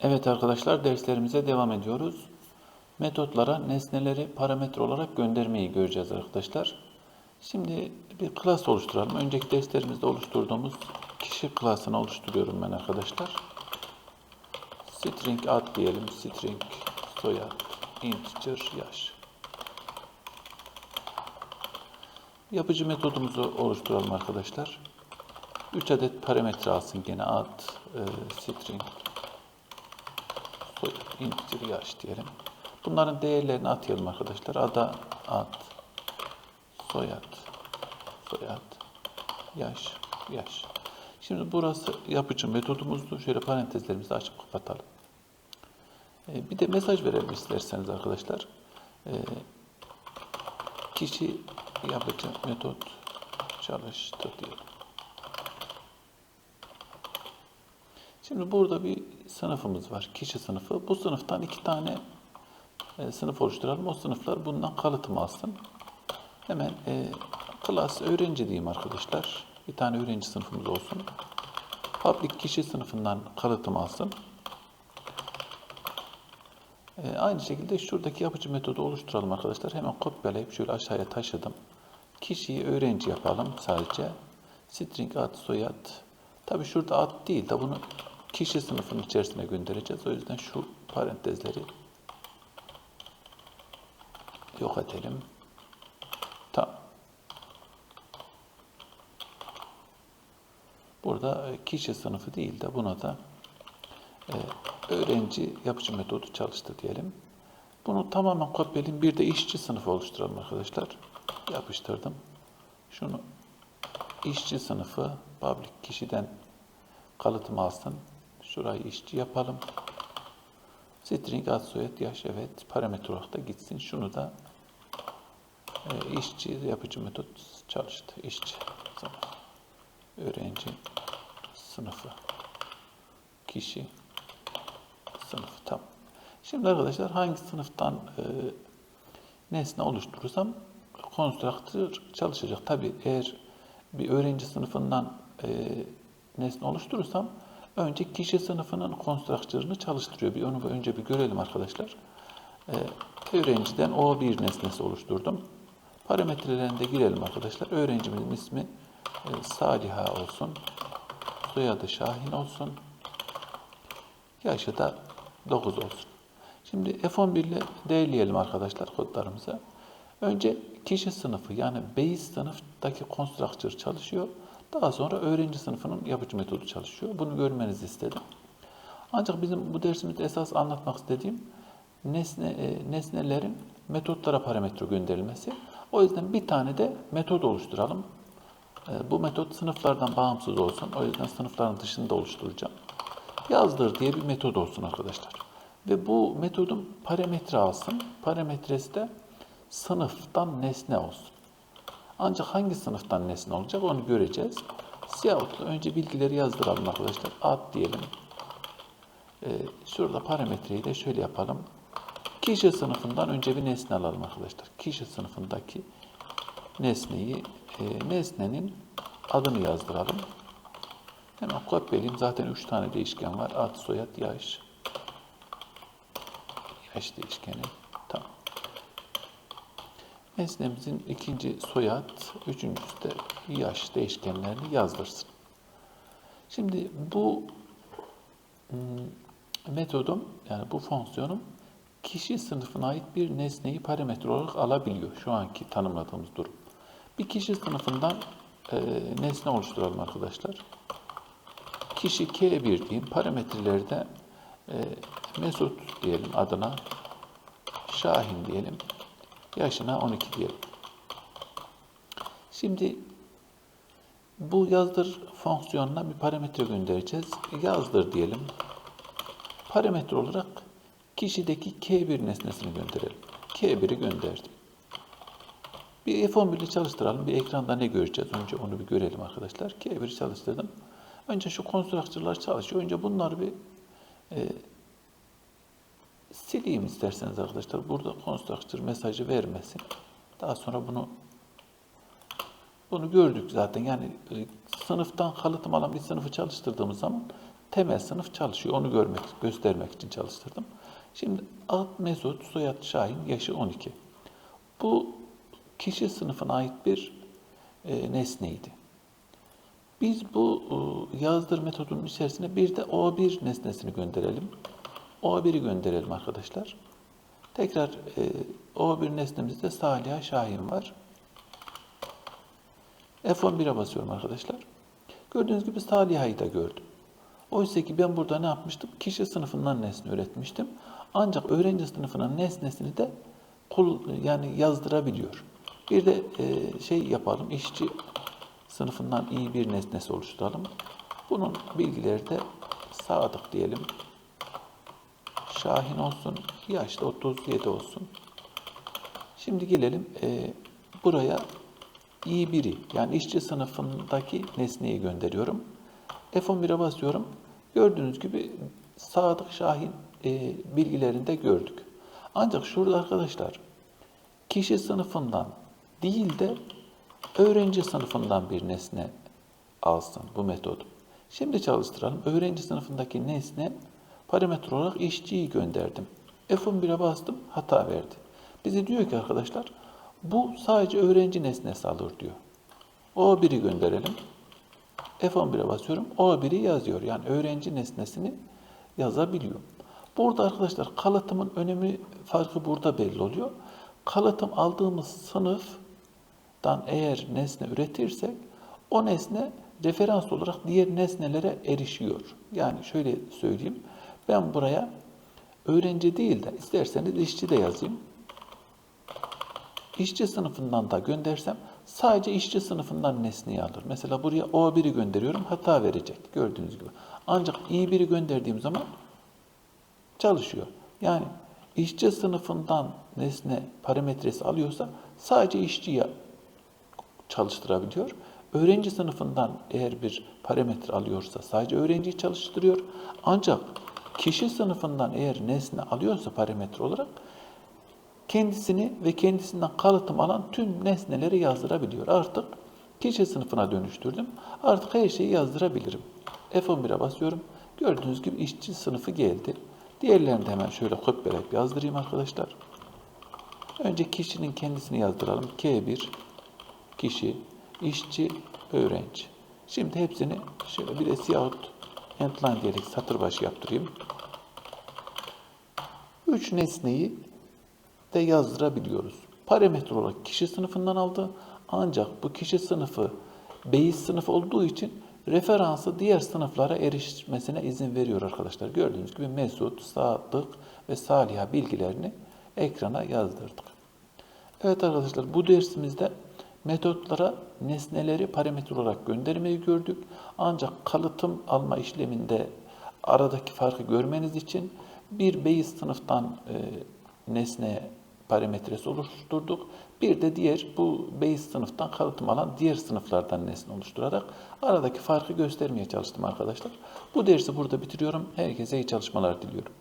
Evet arkadaşlar derslerimize devam ediyoruz. Metotlara nesneleri parametre olarak göndermeyi göreceğiz arkadaşlar. Şimdi bir klas oluşturalım. Önceki derslerimizde oluşturduğumuz kişi klasını oluşturuyorum ben arkadaşlar. String ad diyelim. String soyad integer yaş. Yapıcı metodumuzu oluşturalım arkadaşlar. 3 adet parametre alsın gene ad, e, string, soyad, integer yaş diyelim. Bunların değerlerini atayalım arkadaşlar. Ada ad, soyad, soyad, yaş, yaş. Şimdi burası yapıcı metodumuzdu. Şöyle parantezlerimizi açıp kapatalım. E, bir de mesaj verelim isterseniz arkadaşlar. E, kişi yapıcı metot çalıştı diyelim. Şimdi burada bir sınıfımız var. Kişi sınıfı. Bu sınıftan iki tane e, sınıf oluşturalım. O sınıflar bundan kalıtım alsın. Hemen e, class öğrenci diyeyim arkadaşlar. Bir tane öğrenci sınıfımız olsun. Public kişi sınıfından kalıtım alsın. E, aynı şekilde şuradaki yapıcı metodu oluşturalım arkadaşlar. Hemen kopyalayıp şöyle aşağıya taşıdım. Kişiyi öğrenci yapalım sadece. String ad soyad. Tabi şurada ad değil de bunu kişi sınıfının içerisine göndereceğiz. O yüzden şu parantezleri yok edelim. Tamam. Burada e, kişi sınıfı değil de buna da e, öğrenci yapıcı metodu çalıştı diyelim. Bunu tamamen kopyalayayım. Bir de işçi sınıfı oluşturalım arkadaşlar. Yapıştırdım. Şunu işçi sınıfı public kişiden kalıtım alsın. Şurayı işçi yapalım. String ad soyad yaş evet parametre olarak da gitsin. Şunu da e, işçi yapıcı metot çalıştı. İşçi sınıfı. Öğrenci sınıfı. Kişi sınıfı. Tamam. Şimdi arkadaşlar hangi sınıftan e, nesne oluşturursam konstruktör çalışacak. Tabi eğer bir öğrenci sınıfından e, nesne oluşturursam önce kişi sınıfının konstruktörünü çalıştırıyor. Bir onu önce bir görelim arkadaşlar. E, öğrenciden o bir nesnesi oluşturdum. Parametrelerine de girelim arkadaşlar. Öğrencimizin ismi e, Saliha olsun. Soyadı Şahin olsun. Yaşı da 9 olsun. Şimdi F11 ile değerleyelim arkadaşlar kodlarımıza. Önce kişi sınıfı yani base sınıftaki konstruktör çalışıyor. Daha sonra öğrenci sınıfının yapıcı metodu çalışıyor. Bunu görmenizi istedim. Ancak bizim bu dersimizde esas anlatmak istediğim nesne, e, nesnelerin metotlara parametre gönderilmesi. O yüzden bir tane de metot oluşturalım. E, bu metot sınıflardan bağımsız olsun. O yüzden sınıfların dışında oluşturacağım. Yazdır diye bir metod olsun arkadaşlar. Ve bu metodun parametre alsın. Parametresi de sınıftan nesne olsun. Ancak hangi sınıftan nesne olacak onu göreceğiz. Siyahutla önce bilgileri yazdıralım arkadaşlar. Ad diyelim. Ee, şurada parametreyi de şöyle yapalım. Kişi sınıfından önce bir nesne alalım arkadaşlar. Kişi sınıfındaki nesneyi, e, nesnenin adını yazdıralım. Hemen kopyalayayım. Zaten 3 tane değişken var. Ad, soyad, yaş. Yaş değişkeni. Nesnemizin ikinci soyad, üçüncüsü de yaş değişkenlerini yazdırsın. Şimdi bu hmm, metodum, yani bu fonksiyonum kişi sınıfına ait bir nesneyi parametre olarak alabiliyor. Şu anki tanımladığımız durum. Bir kişi sınıfından e, nesne oluşturalım arkadaşlar. Kişi K1 diyeyim. Parametreleri de e, Mesut diyelim adına. Şahin diyelim. Yaşına 12 diyelim. Şimdi bu yazdır fonksiyonuna bir parametre göndereceğiz. Yazdır diyelim. Parametre olarak kişideki K1 nesnesini gönderelim. K1'i gönderdim. Bir F11 ile çalıştıralım. Bir ekranda ne göreceğiz? Önce onu bir görelim arkadaşlar. K1'i çalıştırdım. Önce şu konstruktörler çalışıyor. Önce bunları bir e, sileyim isterseniz arkadaşlar. Burada konstruktör mesajı vermesin. Daha sonra bunu bunu gördük zaten. Yani e, sınıftan kalıtım alan bir sınıfı çalıştırdığımız zaman temel sınıf çalışıyor. Onu görmek, göstermek için çalıştırdım. Şimdi ad Mesut, soyad Şahin, yaşı 12. Bu kişi sınıfına ait bir e, nesneydi. Biz bu e, yazdır metodunun içerisine bir de O1 nesnesini gönderelim. O1'i gönderelim arkadaşlar. Tekrar e, O1 nesnemizde Saliha Şahin var. F11'e basıyorum arkadaşlar. Gördüğünüz gibi Saliha'yı da gördüm. Oysa ki ben burada ne yapmıştım? Kişi sınıfından nesne üretmiştim. Ancak öğrenci sınıfının nesnesini de kul, yani yazdırabiliyor. Bir de e, şey yapalım, işçi sınıfından iyi bir nesnesi oluşturalım. Bunun bilgileri de Sadık diyelim. Şahin olsun, yaşta 37 olsun. Şimdi gelelim e, buraya iyi biri yani işçi sınıfındaki nesneyi gönderiyorum. F11'e basıyorum. Gördüğünüz gibi Sadık Şahin e, bilgilerini de gördük. Ancak şurada arkadaşlar kişi sınıfından değil de öğrenci sınıfından bir nesne alsın bu metod. Şimdi çalıştıralım. Öğrenci sınıfındaki nesne parametre olarak işçiyi gönderdim. F11'e bastım hata verdi. Bize diyor ki arkadaşlar bu sadece öğrenci nesnesi alır diyor. O1'i gönderelim. F11'e basıyorum. O1'i yazıyor. Yani öğrenci nesnesini yazabiliyor. Burada arkadaşlar kalıtımın önemi farkı burada belli oluyor. Kalıtım aldığımız sınıftan eğer nesne üretirsek o nesne referans olarak diğer nesnelere erişiyor. Yani şöyle söyleyeyim. Ben buraya öğrenci değil de isterseniz işçi de yazayım. İşçi sınıfından da göndersem sadece işçi sınıfından nesneyi alır. Mesela buraya O1'i gönderiyorum hata verecek gördüğünüz gibi. Ancak i1'i gönderdiğim zaman çalışıyor. Yani işçi sınıfından nesne parametresi alıyorsa sadece işçiyi çalıştırabiliyor. Öğrenci sınıfından eğer bir parametre alıyorsa sadece öğrenciyi çalıştırıyor. Ancak kişi sınıfından eğer nesne alıyorsa parametre olarak kendisini ve kendisinden kalıtım alan tüm nesneleri yazdırabiliyor. Artık kişi sınıfına dönüştürdüm. Artık her şeyi yazdırabilirim. F11'e basıyorum. Gördüğünüz gibi işçi sınıfı geldi. Diğerlerini de hemen şöyle kopyalayıp yazdırayım arkadaşlar. Önce kişinin kendisini yazdıralım. K1 kişi, işçi, öğrenci. Şimdi hepsini şöyle bir de siyahut endline diyerek satır başı yaptırayım. Üç nesneyi de yazdırabiliyoruz. Parametre olarak kişi sınıfından aldı. Ancak bu kişi sınıfı beyiz sınıf olduğu için referansı diğer sınıflara erişmesine izin veriyor arkadaşlar. Gördüğünüz gibi Mesut, Sadık ve Saliha bilgilerini ekrana yazdırdık. Evet arkadaşlar bu dersimizde metotlara nesneleri parametre olarak göndermeyi gördük. Ancak kalıtım alma işleminde aradaki farkı görmeniz için bir beyiz sınıftan e, nesne parametresi oluşturduk. Bir de diğer bu base sınıftan kalıtım alan diğer sınıflardan nesne oluşturarak aradaki farkı göstermeye çalıştım arkadaşlar. Bu dersi burada bitiriyorum. Herkese iyi çalışmalar diliyorum.